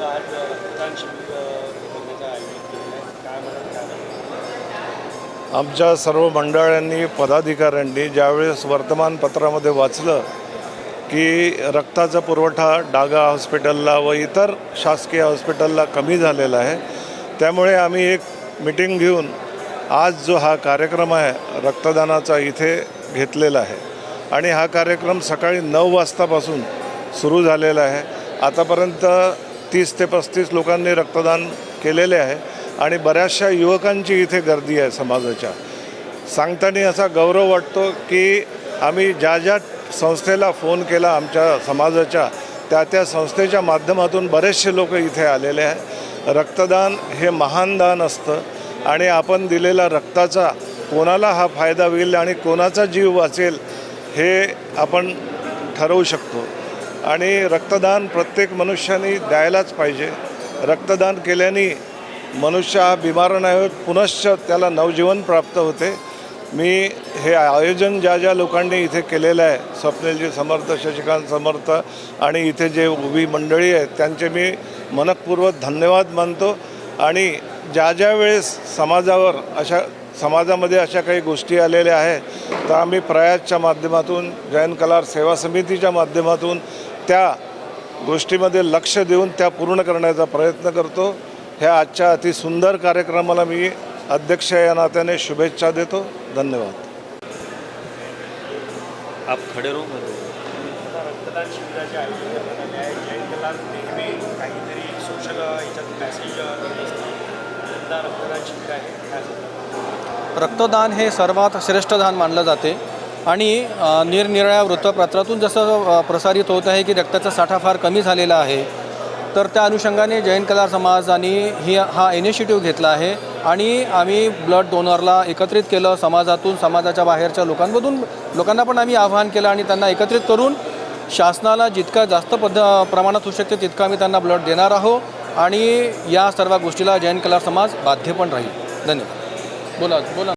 आज रक्तदान शिबिर केलेलं आहे. काय म्हणत आमच्या सर्व मंडळांनी पदाधिकाऱ्यांनी ज्यावेळेस वर्तमानपत्रामध्ये वाचलं की रक्ताचा पुरवठा डागा हॉस्पिटलला व इतर शासकीय हॉस्पिटलला कमी झालेला आहे त्यामुळे आम्ही एक मिटिंग घेऊन आज जो हा कार्यक्रम आहे रक्तदानाचा इथे घेतलेला आहे. आणि हा कार्यक्रम सकाळी नऊ वाजतापासून सुरू झालेला आहे. आतापर्यंत तीस ते पस्तीस लोकांनी रक्तदान केलेले आहे आणि बऱ्याचशा युवकांची इथे गर्दी आहे समाजाच्या. सांगताना असा गौरव वाटतो की आम्ही ज्या ज्या संस्थेला फोन केला आमच्या समाजाच्या त्या त्या संस्थेच्या माध्यमातून बरेचसे लोक इथे आलेले आहे. रक्तदान हे महान दान असतं आणि आपण दिलेला रक्ताचा कोणाला हा फायदा होईल आणि कोणाचा जीव वाचेल हे आपण ठरवू शकतो. आणि रक्तदान प्रत्येक मनुष्याने द्यायलाच पाहिजे. रक्तदान केल्याने मनुष्य हा बिमार नाही होत पुनश्च त्याला नवजीवन प्राप्त होते. मी हे आयोजन ज्या ज्या लोकांनी इथे केलेलं आहे स्वप्नीलजी समर्थ शशिकांत समर्थ आणि इथे जे उभी मंडळी आहेत त्यांचे मी मनपूर्वक धन्यवाद मानतो. आणि ज्या ज्या वेळेस समाजावर अशा समाजामध्ये अशा काही गोष्टी आलेल्या आहेत तर आम्ही प्रयासच्या माध्यमातून जैन कलार सेवा समितीच्या माध्यमातून त्या गोष्टीमध्ये लक्ष देऊन त्या पूर्ण करण्याचा प्रयत्न करतो. ह्या आजच्या अतिसुंदर कार्यक्रमाला मी अध्यक्ष या नात्याने शुभेच्छा देतो. धन्यवाद. आप खड़े आता रक्तदान शिबिराचे आयोजन करण्यात आले आहे जैन कलार नेहमी काहीतरी सोशल याच्यात मॅसेज रक्तदान शिबिर आहे? रक्तदान हे सर्वात श्रेष्ठ दान मानलं जाते. आणि निरनिराळ्या वृत्तपत्रातून जसं प्रसारित होत आहे की रक्ताचा साठा फार कमी झालेला आहे तर त्या अनुषंगाने जैन कला समाजाने ही हा इनिशिएटिव्ह घेतला आहे. आणि आम्ही ब्लड डोनरला एकत्रित केलं समाजातून समाजाच्या बाहेरच्या लोकांमधून लोकांना पण आम्ही आवाहन केलं आणि त्यांना एकत्रित करून शासनाला जितका जास्त पद्ध प्रमाणात होऊ शकते तितका आम्ही त्यांना ब्लड देणार आहोत. आणि या सर्व गोष्टीला जैन कला समाज बाध्य पण राहील. धन्यवाद. बोला बोला.